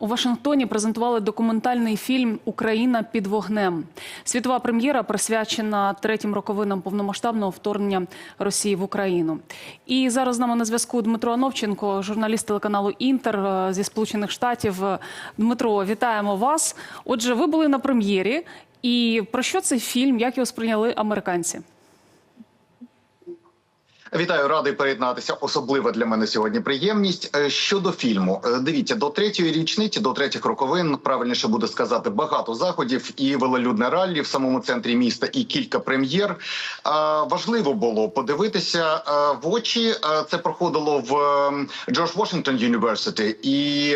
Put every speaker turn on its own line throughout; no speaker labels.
У Вашингтоні презентували документальний фільм Україна під вогнем. Світова прем'єра присвячена третім роковинам повномасштабного вторгнення Росії в Україну. І зараз з нами на зв'язку Дмитро Ановченко, журналіст телеканалу Інтер е, зі Сполучених Штатів. Е, Дмитро, вітаємо вас. Отже, ви були на прем'єрі. І про що цей фільм? Як його сприйняли американці?
Вітаю, радий приєднатися. Особлива для мене сьогодні приємність Е, щодо фільму. Е, Дивіться до третьої річниці, до третіх роковин. Правильніше буде сказати багато заходів і велолюдне раллі в самому центрі міста, і кілька прем'єр. Важливо було подивитися е, в очі. Це проходило в Джордж Вашингтон Юніверситі. І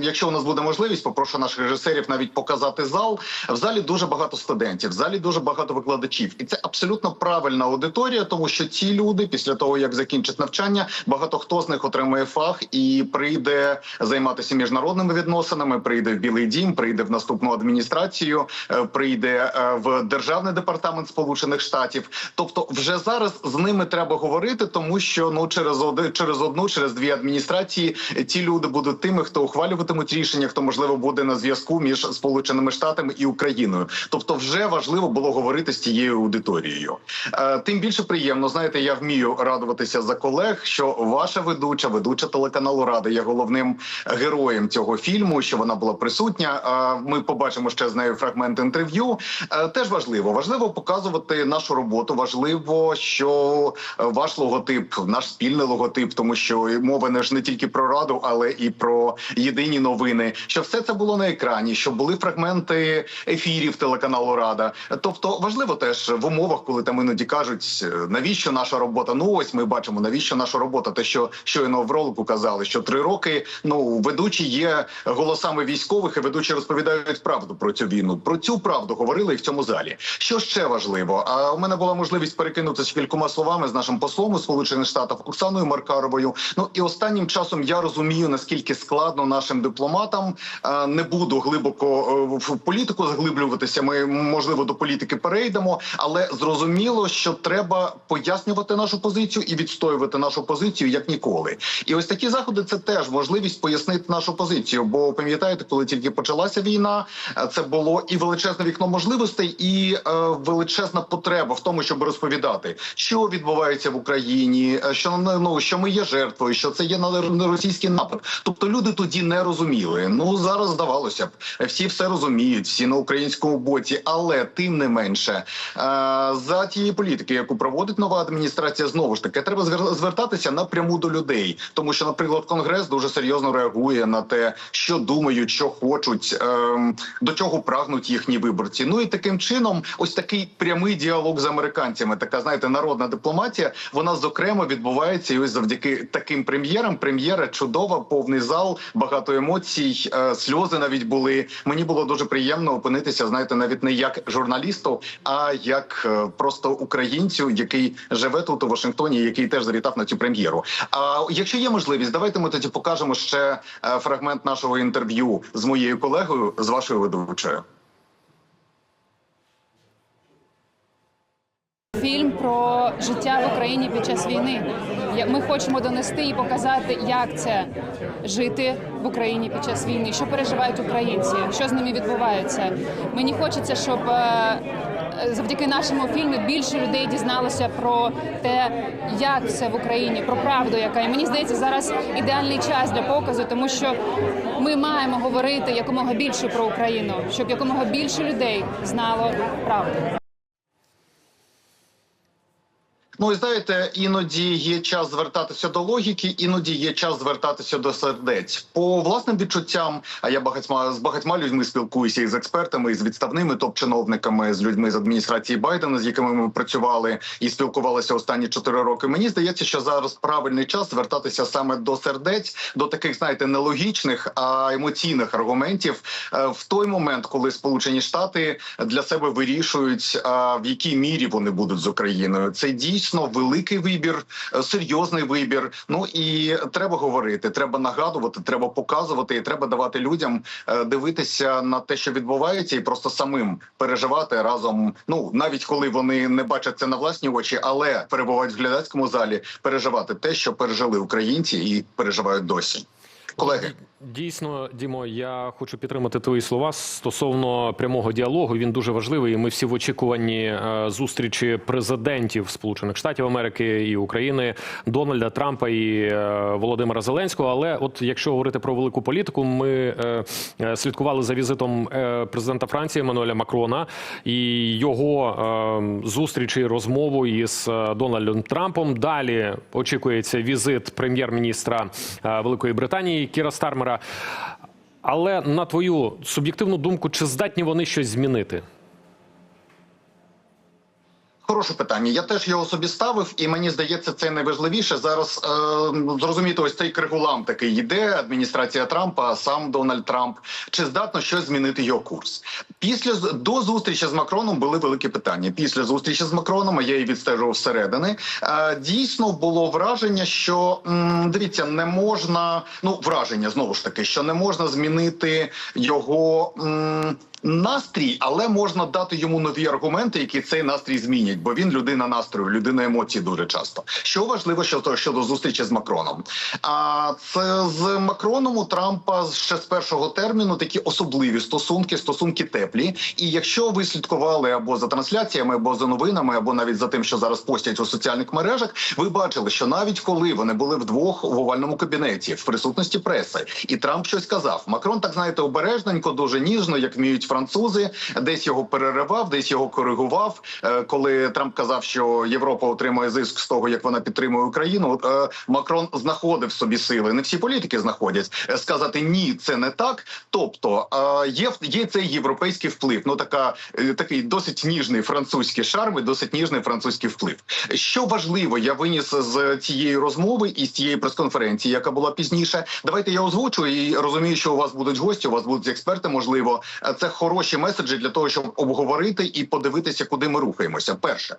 якщо у нас буде можливість, попрошу наших режисерів навіть показати зал. В залі дуже багато студентів, в залі дуже багато викладачів, і це абсолютно правильна аудиторія, тому що ці люди після того як закінчать навчання, багато хто з них отримує фах і прийде займатися міжнародними відносинами. Прийде в Білий Дім, прийде в наступну адміністрацію, е, прийде е, в державний департамент Сполучених Штатів. Тобто, вже зараз з ними треба говорити, тому що ну через один через одну, через дві адміністрації ті люди будуть тими, хто ухвалюватимуть рішення, хто можливо буде на зв'язку між Сполученими Штатами і Україною. Тобто, вже важливо було говорити з тією аудиторією. Е, Тим більше приємно, знаєте, я вмію радуватися за колег, що ваша ведуча, ведуча телеканалу Рада є головним героєм цього фільму. Що вона була присутня. Ми побачимо ще з нею фрагмент інтерв'ю. Е, Теж важливо. Важливо показувати нашу роботу. Важливо, що ваш логотип, наш спільний логотип, тому що мова не ж не тільки про раду, але і про єдині новини. Що все це було на екрані, що були фрагменти ефірів телеканалу Рада. Тобто важливо теж в умовах, коли там іноді кажуть, навіщо наша робота? Ну ось ми бачимо, навіщо наша робота. Те, що щойно в ролику казали, що три роки ну ведучі є голосами військових, і ведучі розповідають правду про цю війну. Про цю правду говорили і в цьому залі. Що ще важливо? А у мене була можливість перекинутися кількома словами з нашим послом у Сполучених Штатах Оксаною Маркаровою. Ну і останнім часом я розумію наскільки складно нашим дипломатам. Не буду глибоко е, в політику заглиблюватися. Ми можливо до політики перейдемо, але зрозуміло, що треба пояснювати нашу позицію і відстоювати нашу позицію як ніколи. І ось такі заходи це теж можливість пояснити нашу позицію. Бо пам'ятаєте, коли тільки почалася війна, е, це було і величезне вікно можливостей, і е, величезна потреба в тому, щоб розповідати, що відбувається в Україні, е, що ну що ми є жертвою, що це є на російський напад. Тобто люди тоді не розуміли. Ну зараз здавалося б, всі все розуміють, всі на українському боці, але тим не менше е, за тієї політики, яку проводить нова адміністрація, знову ж таки треба звер- звертатися напряму до людей, тому що, наприклад, конгрес дуже серйозно реагує на те, що думають, що хочуть, ем, до чого прагнуть їхні виборці. Ну і таким чином, ось такий прямий діалог з американцями. Така знаєте, народна дипломатія. Вона зокрема відбувається і ось завдяки таким прем'єрам. Прем'єра чудова, повний зал, багато емоцій, е, сльози навіть були. Мені було дуже приємно опинитися. Знаєте, навіть не як журналісту, а як е, просто українцю, який живе тут у Вашингтоні, який теж завітав на цю прем'єру. А якщо є можливість, давайте ми тоді покажемо ще е, фрагмент нашого інтерв'ю з моєю колегою, з вашою ведучою.
Фільм про життя в Україні під час війни. Ми хочемо донести і показати, як це жити в Україні під час війни, що переживають українці, що з ними відбувається. Мені хочеться, щоб е, завдяки нашому фільму більше людей дізналося про те, як все в Україні, про правду, яка і мені здається, зараз ідеальний час для показу, тому що ми маємо говорити якомога більше про Україну, щоб якомога більше людей знало правду.
Ну і знаєте, іноді є час звертатися до логіки, іноді є час звертатися до сердець. По власним відчуттям, а я багатьма з багатьма людьми спілкуюся і з експертами, і з відставними топ-чиновниками, з людьми з адміністрації Байдена, з якими ми працювали і спілкувалися останні чотири роки. Мені здається, що зараз правильний час звертатися саме до сердець, до таких, знаєте, не логічних, а емоційних аргументів е, в той момент, коли Сполучені Штати для себе вирішують, в якій мірі вони будуть з Україною. Це дійсно великий вибір, е, серйозний вибір. Ну і треба говорити, треба нагадувати, треба показувати, і треба давати людям е, дивитися на те, що відбувається, і просто самим переживати разом. Ну навіть коли вони не бачать це на власні очі, але перебувають в глядацькому залі, переживати те, що пережили українці, і переживають досі. Колеги,
Дійсно, Дімо, я хочу підтримати твої слова стосовно прямого діалогу. Він дуже важливий. і Ми всі в очікуванні е, зустрічі президентів Сполучених Штатів Америки і України Дональда Трампа і е, Володимира Зеленського. Але от якщо говорити про велику політику, ми е, слідкували за візитом президента Франції Еммануеля Макрона і його зустрічі, розмову із Дональдом Трампом. Далі очікується візит прем'єр-міністра Великої Британії Кіра Стармера. Але на твою суб'єктивну думку, чи здатні вони щось змінити?
Хороше питання. Я теж його собі ставив, і мені здається, це найважливіше зараз. Е, зрозуміти, ось цей кригулам такий йде. Адміністрація Трампа, сам Дональд Трамп. Чи здатно щось змінити його курс? Після до зустрічі з Макроном були великі питання. Після зустрічі з Макроном я її відстежував зсередини. Е, дійсно було враження, що м, дивіться, не можна. Ну, враження знову ж таки, що не можна змінити його. м, Настрій, але можна дати йому нові аргументи, які цей настрій змінять, бо він людина настрою, людина емоцій дуже часто. Що важливо щодо, щодо зустрічі з Макроном? А це з Макроном у Трампа ще з першого терміну такі особливі стосунки, стосунки теплі. І якщо ви слідкували або за трансляціями, або за новинами, або навіть за тим, що зараз постять у соціальних мережах, ви бачили, що навіть коли вони були вдвох в овальному кабінеті в присутності преси, і Трамп щось казав. Макрон, так знаєте, обережненько, дуже ніжно, як вміють французи, десь його переривав, десь його коригував. Е, Коли Трамп казав, що Європа отримує зиск з того, як вона підтримує Україну, е, Макрон знаходив собі сили. Не всі політики знаходять е, сказати ні, це не так. Тобто є є цей європейський вплив. Ну така такий досить ніжний французький шарм і досить ніжний французький вплив. Що важливо, я виніс з цієї розмови і з цієї прес-конференції, яка була пізніше. Давайте я озвучу і розумію, що у вас будуть гості, у вас будуть експерти. Можливо, це хороші меседжі для того, щоб обговорити і подивитися, куди ми рухаємося. Перше,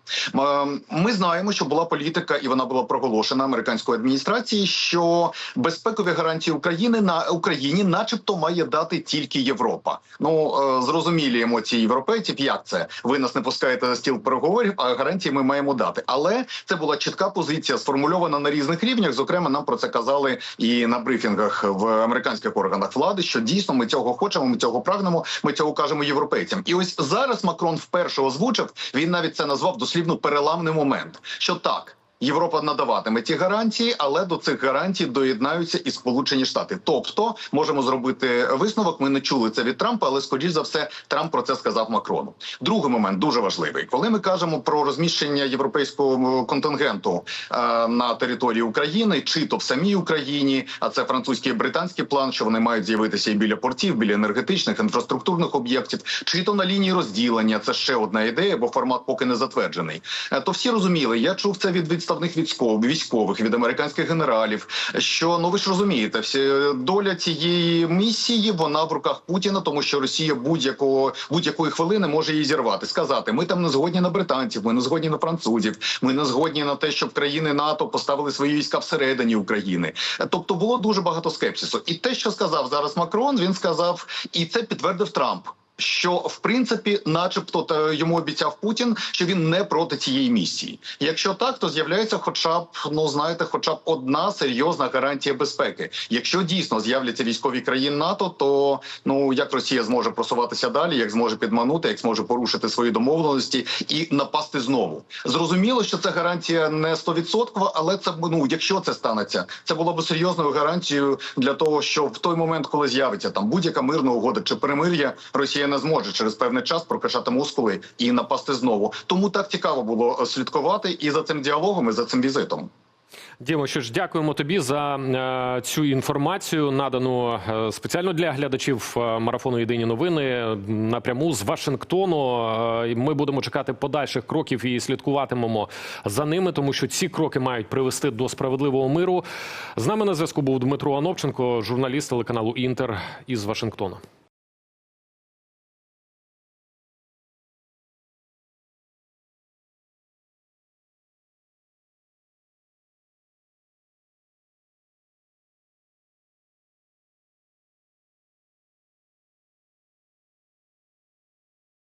ми знаємо, що була політика, і вона була проголошена американською адміністрацією, що безпекові гарантії України на Україні, начебто, має дати тільки Європа. Ну е, зрозумілі емоції європейців. Як це ви нас не пускаєте за стіл переговорів? А гарантії ми маємо дати. Але це була чітка позиція, сформульована на різних рівнях. Зокрема, нам про це казали і на брифінгах в американських органах влади. Що дійсно ми цього хочемо, ми цього прагнемо. Ми цього кажемо європейцям. І ось зараз Макрон вперше озвучив. Він навіть це назвав дослівно переламний момент. Що так. Європа надаватиме ті гарантії, але до цих гарантій доєднаються і Сполучені Штати. Тобто можемо зробити висновок. Ми не чули це від Трампа, але скоріш за все Трамп про це сказав Макрону. Другий момент дуже важливий, коли ми кажемо про розміщення європейського контингенту е, на території України, чи то в самій Україні, а це французький і британський план, що вони мають з'явитися і біля портів, біля енергетичних інфраструктурних об'єктів, чи то на лінії розділення. Це ще одна ідея, бо формат поки не затверджений. Е, То всі розуміли. Я чув це від відставних військових, військових від американських генералів. Що ну ви ж розумієте, всі доля цієї місії вона в руках Путіна, тому що Росія будь-якого будь-якої хвилини може її зірвати, сказати: ми там не згодні на британців, ми не згодні на французів, ми не згодні на те, щоб країни НАТО поставили свої війська всередині України. Тобто було дуже багато скепсису. І те, що сказав зараз Макрон, він сказав, і це підтвердив Трамп. Що в принципі, начебто, йому обіцяв Путін, що він не проти цієї місії. Якщо так, то з'являється, хоча б ну знаєте, хоча б одна серйозна гарантія безпеки. Якщо дійсно з'являться військові країн НАТО, то ну як Росія зможе просуватися далі, як зможе підманути, як зможе порушити свої домовленості і напасти знову. Зрозуміло, що це гарантія не 100%, але це ну, якщо це станеться, це було б серйозною гарантією для того, що в той момент, коли з'явиться там будь-яка мирна угода чи перемир'я, Росія не зможе через певний час прокачати мускули і напасти знову. Тому так цікаво було слідкувати і за цим діалогом, і за цим візитом.
Дімо, що ж, дякуємо тобі за е, цю інформацію, надану е, спеціально для глядачів е, марафону Єдині новини напряму з Вашингтону. Е, ми будемо чекати подальших кроків і слідкуватимемо за ними, тому що ці кроки мають привести до справедливого миру. З нами на зв'язку був Дмитро Ановченко, журналіст телеканалу Інтер із Вашингтона.